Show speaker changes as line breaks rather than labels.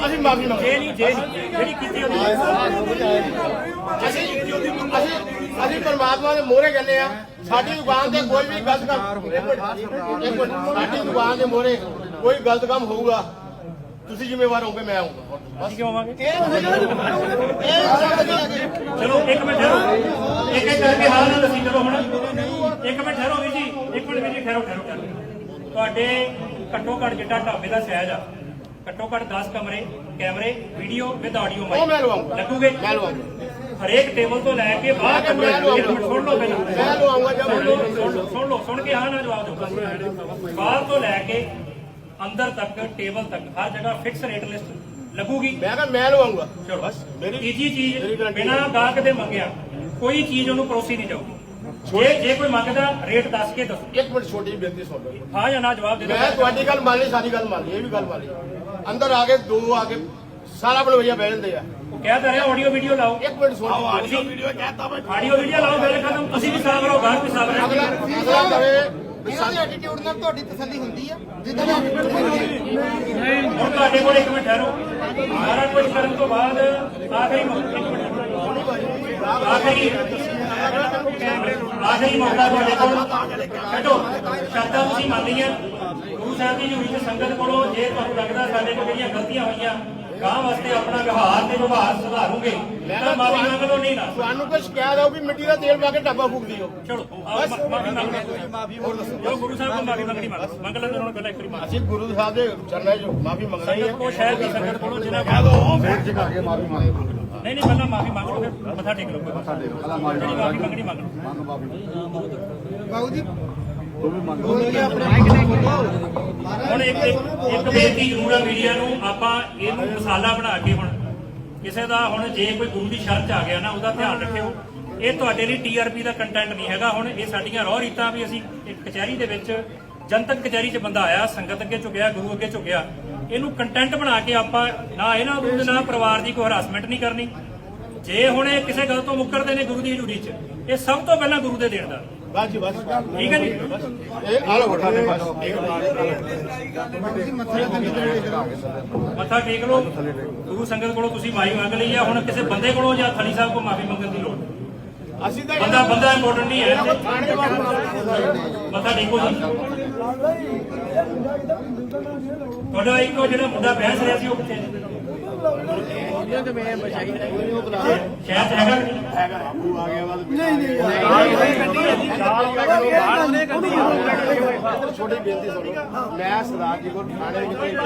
ਅਸੀਂ ਮਾਫੀ ਮੰਗਦੇ
ਜੇ ਨਹੀਂ ਜੇ ਨਹੀਂ। ਜਿਹੜੀ ਕੀਤੀ ਉਹਦੀ
ਅਸੀਂ ਅਸੀਂ ਅਸੀਂ ਪਰਮਾਤਮਾ ਦੇ ਮੋਹਰੇ ਕਹਿੰਦੇ ਆ ਸਾਡੀ ਦੁਕਾਨ ਤੇ ਕੋਈ ਵੀ ਗਲਤ ਕੰਮ ਇੱਕ ਮਿੰਟ, ਇੱਕ ਮਿੰਟ, ਸਾਡੀ ਦੁਕਾਨ ਦੇ ਮੋਹਰੇ ਕੋਈ ਗਲਤ ਕੰਮ ਹੋਊਗਾ ਤੁਸੀਂ ਜ਼ਿੰਮੇਵਾਰ ਹੋਗੇ ਮੈਂ ਆਉਂਗਾ
ਅਸੀਂ ਕਿਉਂ ਆਵਾਂਗੇ? ਚਲੋ ਇੱਕ ਮਿੰਟ ਠਹਿਰੋ। ਇੱਕ ਇੱਕ ਕਰਕੇ ਹਾਲ ਨਾਲ ਅਸੀਂ ਚਲੋ ਹੁਣ। ਇੱਕ ਮਿੰਟ ਠਹਿਰੋ ਵੀਰ ਜੀ ਇੱਕ ਮਿੰਟ ਵੀਰ ਜੀ ਠਹਿਰੋ ਠਹਿਰੋ ਠਹਿਰੋ। ਤੁਹਾਡੇ ਘੱਟੋ ਘੱਟ ਜਿੱਡਾ ਢਾਬੇ ਦਾ ਸਾਈਜ਼ ਆ। ਘੱਟੋ ਘੱਟ 10 ਕਮਰੇ ਕੈਮਰੇ ਵੀਡੀਓ ਵਿਦ ਆਡੀਓ
ਉਹ ਮੈਂ ਲਵਾਉਂਗਾ
ਲੱਗੂਗੇ?
ਮੈਂ ਲਵਾਉਂਗਾ
ਹਰੇਕ ਟੇਬਲ ਤੋਂ ਲੈ ਕੇ ਬਾਹਰ ਤੱਕ ਸੁਣ ਲਓ ਪਹਿਲਾਂ।
ਮੈਂ ਲਵਾਉਂਗਾ ਜਦ
ਸੁਣ ਲਓ ਸੁਣ ਲਓ ਸੁਣ ਲਓ ਸੁਣ ਕੇ ਹਾਂ ਨਾ ਜਵਾਬ ਦਿਓ ਬਾਹਰ ਤੋਂ ਲੈ ਕੇ ਅੰਦਰ ਤੱਕ ਟੇਬਲ ਤੱਕ ਹਰ ਜਗ੍ਹਾ ਫਿਕਸ ਰੇਟ ਲਿਸਟ ਲੱਗੂਗੀ।
ਮੈਂ ਕਿਹਾ ਮੈਂ ਲਵਾਉਂਗਾ
ਚਲੋ।
ਬਸ ਮੇਰੀ
ਤੀਜੀ ਚੀਜ਼ ਬਿਨਾਂ ਗਾਹਕ ਦੇ ਮੰਗਿਆ ਕੋਈ ਚੀਜ਼ ਉਹਨੂੰ ਪਰੋਸੀ ਨਹੀਂ ਜਾਊਗੀ। ਜੇ ਜੇ ਕੋਈ ਮੰਗਦਾ ਰੇਟ ਦੱਸ ਕੇ ਦੱਸੋ।
ਇੱਕ ਮਿੰਟ ਛੋਟੀ ਜਿਹੀ ਬੇਨਤੀ ਸੁਣ ਲਓ।
ਹਾਂ ਜਾਂ ਨਾ ਜਵਾਬ ਦੇ ਦਿਓ।
ਮੈਂ ਤੁਹਾਡੀ ਗੱਲ ਮੰਨ ਲਈ ਸਾਡੀ ਗੱਲ ਮੰਨ ਲਈ ਇਹ ਵੀ ਗੱਲ ਮੰਨ ਲਈ। ਅੰਦਰ ਆ ਕੇ ਦੋ ਆ ਕੇ ਸਾਰਾ ਬਲਵਈਆ ਬਹਿ ਜਾਂਦੇ ਆ।
ਉਹ ਕਹਿ ਤਾਂ ਰਿਹਾ ਆਡੀਓ ਵੀਡੀਓ ਲਾਓ।
ਇੱਕ ਮਿੰਟ ਸੁਣ। ਲਓ
ਆਡੀਓ ਵੀਡੀਓ ਕਹਿਤਾ ਮੈਂ ਆਡੀਓ ਵੀਡੀਓ ਲਾਓ ਗੱਲ ਖਤਮ ਤੁਸੀਂ ਵੀ ਸਾਫ਼ ਰਹੋ ਗਾਹਕ ਵੀ
ਅਗਲਾ
ਰਹੇ।
ਅਗਲਾ ਕਵੇ ਵੀ
ਇਹਨਾਂ ਦੀ ਐਟੀਟਿਊਡ ਨਾਲ ਤੁਹਾਡੀ ਤਸੱਲੀ ਹੁੰਦੀ ਆ। ਜਿੱਦਾਂ ਦਾ ਆ।
ਹੁਣ ਤੁਹਾਡੇ ਕੋਲ ਇੱਕ ਮਿੰਟ ਠਹਿਰੋ। ਸਾਰਾ ਕੁਝ ਕਰਨ ਤੋਂ ਬਾਅਦ ਆਖਰੀ ਮੌਕਾ ਇੱਕ ਮਿੰਟ ਆਖਰੀ। ਆਖਰੀ ਮੌਕਾ ਤੁਹਾਡੇ ਕੋਲ। ਛੱਡੋ। ਸ਼ਰਤਾਂ ਤੁਸੀਂ ਮੰਨ ਲਈਆਂ ਸਾਹਿਬ ਦੀ ਚ ਸੰਗਤ ਕੋਲੋਂ ਜੇ ਤੁਹਾਨੂੰ ਲੱਗਦਾ ਸਾਡੇ ਕੋਲ ਜਿਹੜੀਆਂ ਗਲਤੀਆਂ ਹੋਈਆਂ ਗਾਂ ਵਾਸਤੇ ਆਪਣਾ ਵਿਵਹਾਰ ਤੇ ਵਿਵਹਾਰ ਸੁਧਾਰੋਗੇ ਤਾਂ ਮਾਫੀ ਮੰਗ ਲਓ ਨਹੀਂ ਨਾ
ਤੁਹਾਨੂੰ ਕੋਈ ਸ਼ਿਕਾਇਤ ਵੀ ਮਿੱਟੀ ਦਾ ਤੇਲ ਪਾ ਕੇ ਡੱਬਾ ਫੂਕਦੀ ਹੋ
ਚਲੋ ਆਓ ਮਾਫੀ ਮੰਗ ਲਓ ਮਾਫੀ ਹੋਰ ਦੱਸੋ। ਜੋ ਗੁਰੂ ਸਾਹਿਬ ਕੋਲ ਮਾਫੀ ਮੰਗਣੀ ਮੰਗ ਮੰਗ ਲੈਂਦੇ ਹੁਣ ਪਹਿਲਾਂ ਇੱਕ ਵਾਰੀ
ਅਸੀਂ ਗੁਰੂ ਸਾਹਿਬ ਦੇ ਚਰਨਾਂ 'ਚ ਮਾਫੀ ਮੰਗਣਾ ਹੀ
ਸੰਗਤ
ਹੈ।
ਕੋ ਸ਼ਹਿਰ ਦੀ ਸੰਗਤ ਕੋਲੋਂ ਜਿਹਨਾਂ ਕੋਲ।
ਫੇਰ ਚ ਕਰਕੇ ਮਾਫੀ ਮੰਗ
ਨਹੀਂ ਨਹੀਂ ਪਹਿਲਾਂ ਮਾਫੀ ਮੰਗ ਲਓ ਫਿਰ ਮੱਥਾ ਟੇਕ ਲਓ। ਕੋਈ
ਸਾਡੇ ਪਹਿਲਾਂ ਮਾਫੀ
ਜਿਹੜੀ ਮਾਫੀ ਮੰਗਣੀ ਮੰਗ ਲਓ।
ਮੰਗ ਮਾਫੀ
ਬਾਬੂ ਜੀ
ਹੁਣ ਇੱਕ ਇੱਕ ਇੱਕ ਬੇਨਤੀ ਜ਼ਰੂਰ ਆ ਮੀਡੀਆ ਨੂੰ ਆਪਾਂ ਇਹਨੂੰ ਮਸਾਲਾ ਬਣਾ ਕੇ ਹੁਣ ਕਿਸੇ ਦਾ ਹੁਣ ਜੇ ਕੋਈ ਗੁਰੂ ਦੀ ਸ਼ਰਨ ਚ ਆ ਗਿਆ ਨਾ ਉਹਦਾ ਧਿਆਨ ਰੱਖਿਓ। ਇਹ ਤੁਹਾਡੇ ਲਈ ਟੀਆਰਪੀ ਦਾ ਕੰਟੈਂਟ ਨਹੀਂ ਹੈਗਾ। ਹੁਣ ਇਹ ਸਾਡੀਆਂ ਰੋਹ ਰੀਤਾਂ ਵੀ ਅਸੀਂ ਇੱਕ ਕਚਹਿਰੀ ਦੇ ਵਿੱਚ ਜਨਤਕ ਕਚਹਿਰੀ 'ਚ ਬੰਦਾ ਆਇਆ ਸੰਗਤ ਅੱਗੇ ਝੁਕਿਆ ਗੁਰੂ ਅੱਗੇ ਝੁਕਿਆ। ਇਹਨੂੰ ਕੰਟੈਂਟ ਬਣਾ ਕੇ ਆਪਾਂ ਨਾ ਇਹਨਾਂ ਨੂੰ ਤੇ ਨਾ ਪਰਿਵਾਰ ਦੀ ਕੋਈ ਹਰਾਸਮੈਂਟ ਨਹੀਂ ਕਰਨੀ। ਜੇ ਹੁਣ ਇਹ ਕਿਸੇ ਗੱਲ ਤੋਂ ਮੁੱਕਰਦੇ ਨੇ ਗੁਰੂ ਦੀ ਹਜ਼ੂਰੀ 'ਚ ਇਹ ਸਭ ਤੋਂ ਪਹਿਲਾਂ ਗੁਰੂ ਦੇ ਦੇਣ ਦਾ।
ਬਸ ਜੀ ਬਸ।
ਠੀਕ ਹੈ ਜੀ।
ਇਹ ਆ ਲਓ ਬਠਾ ਦੇ ਬਸ।
ਮੱਥਾ ਟੇਕ ਲਓ। ਗੁਰੂ ਸੰਗਤ ਕੋਲੋਂ ਤੁਸੀਂ ਮਾਈ ਮੰਗ ਲਈ ਆ। ਹੁਣ ਕਿਸੇ ਬੰਦੇ ਕੋਲੋਂ ਜਾਂ ਥਲੀ ਸਾਹਿਬ ਕੋਲ ਮਾਫੀ ਮੰਗਣ ਦੀ ਲੋੜ।
ਅਸੀਂ ਤਾਂ
ਬੰਦਾ ਬੰਦਾ ਇੰਪੋਰਟੈਂਟ ਨਹੀਂ ਹੈ। ਮੱਥਾ ਟੇਕੋ ਜੀ। ਤੁਹਾਡਾ ਇੱਕ ਜਿਹੜਾ ਮੁੰਡਾ ਬਹਿਸ ਰਿਹਾ ਸੀ ਉਹ ਕਿੱਥੇ? ਸ਼ਾਇਦ ਹੈਗਾ ਨਹੀਂ?
ਹੈਗਾ ਬਾਪੂ ਆ ਗਿਆ ਬਾਅਦ ਨਹੀਂ ਨਹੀਂ। ਛੋਟੀ ਬੇਨਤੀ ਸੁਣੋ। ਮੈਂ ਸਰਦਾਰ ਜੀ ਕੋਲ ਥਾਣੇ ਵਿੱਚ ਗਈ ਸੀ।